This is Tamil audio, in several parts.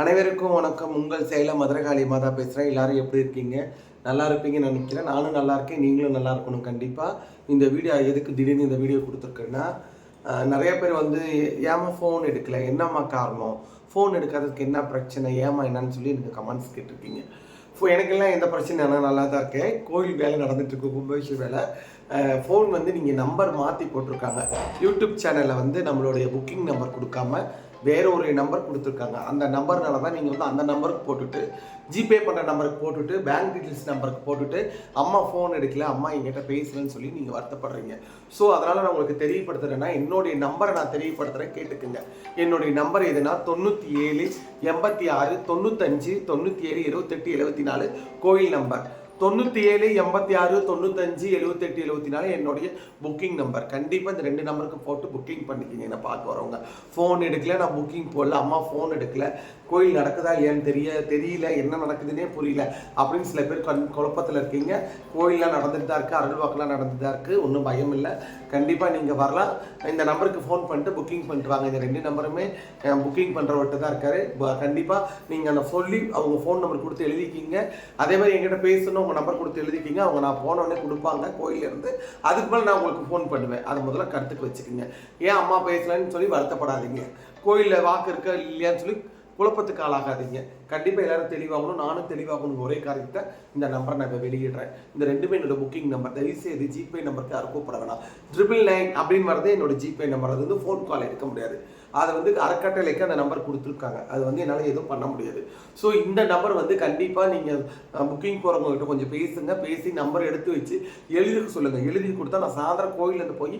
அனைவருக்கும் வணக்கம். உங்கள் சேலம் மதுரகாளி மாதா பேசுகிறேன் எல்லாரும் எப்படி இருக்கீங்க? நல்லா இருப்பீங்கன்னு நினைக்கிறேன். நானும் நல்லா இருக்கேன். நீங்களும் நல்லா இருக்கணும் கண்டிப்பாக இந்த வீடியோ எதுக்கு திடீர்னு இந்த வீடியோ கொடுத்துருக்கேன்னா நிறைய பேர் வந்து ஏமா ஃபோன் எடுக்கல. என்னம்மா காரணம்? ஃபோன் எடுக்காததுக்கு என்ன பிரச்சனை? ஏமா என்னன்னு சொல்லி எனக்கு கமெண்ட்ஸ் கேட்டிருக்கீங்க. ஃபோ எனக்கெல்லாம் எந்த பிரச்சனையும் ஆனால் நல்லா தான் இருக்கேன். கோயில் வேலை நடந்துட்டு இருக்கு. கும்பாபிஷேக வேலை. ஃபோன் வந்து நீங்கள் நம்பர் மாற்றி போட்டிருக்காங்க. யூடியூப் சேனலில் வந்து நம்மளுடைய புக்கிங் நம்பர் கொடுக்காம வேற ஒரு நம்பர் கொடுத்துருக்காங்க. அந்த நம்பர்னால தான் நீங்கள் வந்து அந்த நம்பருக்கு போட்டுட்டு ஜிபே பண்ணுற நம்பருக்கு போட்டுட்டு பேங்க் டீட்டெயில்ஸ் நம்பருக்கு போட்டுட்டு அம்மா ஃபோன் எடுக்கல அம்மா எங்கிட்ட பேசலன்னு சொல்லி நீங்கள் வருத்தப்படுறீங்க. ஸோ அதனால் நான் உங்களுக்கு தெரியப்படுத்துறேன்னா என்னுடைய நம்பரை நான் தெரியப்படுத்துகிறேன் கேட்டுக்குங்க. என்னுடைய நம்பர் எதுனா தொண்ணூற்றி ஏழு எண்பத்தி ஆறு தொண்ணூத்தஞ்சு தொண்ணூற்றி ஏழு இருபத்தெட்டு எழுபத்தி நாலு கோயில் நம்பர் தொண்ணூற்றி ஏழு எண்பத்தி ஆறு தொண்ணூத்தஞ்சு எழுபத்தெட்டு எழுபத்தி நாலு என்னுடைய புக்கிங் நம்பர் கண்டிப்பாக இந்த ரெண்டு நம்பருக்கு போட்டு புக்கிங் பண்ணிக்கிங்க. என்ன பார்க்க வரவங்க. ஃபோன் எடுக்கல நான் புக்கிங் போடல. அம்மா ஃபோன் எடுக்கல. கோயில் நடக்குதா இல்லையான்னு தெரிய தெரியல. என்ன நடக்குதுன்னே புரியல. அப்படின்னு சில பேர் கண் குழப்பத்தில் இருக்கீங்க. கோயிலெலாம் நடந்துட்டு தான் இருக்குது அருள்வாக்கெலாம் நடந்துட்டு தான் இருக்குது ஒன்றும் பயம் இல்லை. கண்டிப்பாக நீங்கள் வரலாம். இந்த நம்பருக்கு ஃபோன் பண்ணிட்டு புக்கிங் பண்ணிட்டு வாங்க இந்த ரெண்டு நம்பருமே புக்கிங் பண்ணுறவர்கிட்ட தான் இருக்காரு. கண்டிப்பாக நீங்கள் அந்த சொல்லி அவங்க ஃபோன் நம்பர் கொடுத்து எழுதிக்கிங்க. அதே மாதிரி எங்கிட்ட பேசணும். உங்கள் நம்பர் கொடுத்து எழுதிக்கிங்க. அவங்க நான் போனோடனே கொடுப்பாங்க. கோயிலேருந்து அதுக்கு மேலே நான் உங்களுக்கு ஃபோன் பண்ணுவேன். அதை முதல்ல கருத்துக்கு வச்சுக்கோங்க. ஏன் அம்மா பேசலன்னு சொல்லி வருத்தப்படாதீங்க. கோயிலில் வாக்கு இருக்கா இல்லையான்னு சொல்லி குழப்பத்துக்கு ஆளாகாதீங்க. கண்டிப்பாக எல்லாரும் தெளிவாகணும். நானும் தெளிவாகணும் ஒரே காரியத்தை இந்த நம்பரை நான் இப்போ வெளியிடுறேன். இந்த ரெண்டுமே என்னோட புக்கிங் நம்பர் தயவுசெய்து ஜிபே நம்பருக்கு யாரும் கூப்பிட வேணாம். ட்ரிபிள் நைன் அப்படின்னு வரதே என்னோட ஜிபே நம்பர் அது வந்து ஃபோன் கால் எடுக்க முடியாது. அதை வந்து அறக்கட்டளைக்கு அந்த நம்பர் கொடுத்துருக்காங்க. அது வந்து என்னால் எதுவும் பண்ண முடியாது. ஸோ இந்த நம்பர் வந்து கண்டிப்பாக நீங்கள் புக்கிங் போகிறவங்ககிட்ட கொஞ்சம் பேசுங்க. பேசி நம்பர் எடுத்து வச்சு எழுதி சொல்லுங்கள் எழுதி கொடுத்தா நான் சாயந்தரம் கோயிலேருந்து போய்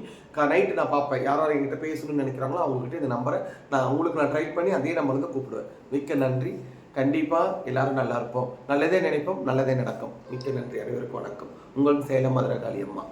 நைட்டு நான் பார்ப்பேன் யார் யார் என்கிட்ட பேசணும்னு நினைக்கிறாங்களோ அவங்ககிட்ட இந்த நம்பரை நான் உங்களுக்கு நான் ட்ரை பண்ணி அதே நம்பருக்கு கூப்பிடுவேன். மிக்க நன்றி. கண்டிப்பாக எல்லாரும் நல்லா இருப்போம். நல்லதே நினைப்போம் நல்லதே நடக்கும். மிக்க நன்றி. அனைவருக்கும் வணக்கம். உங்கள் சேலம் மதுரை காளியம்மா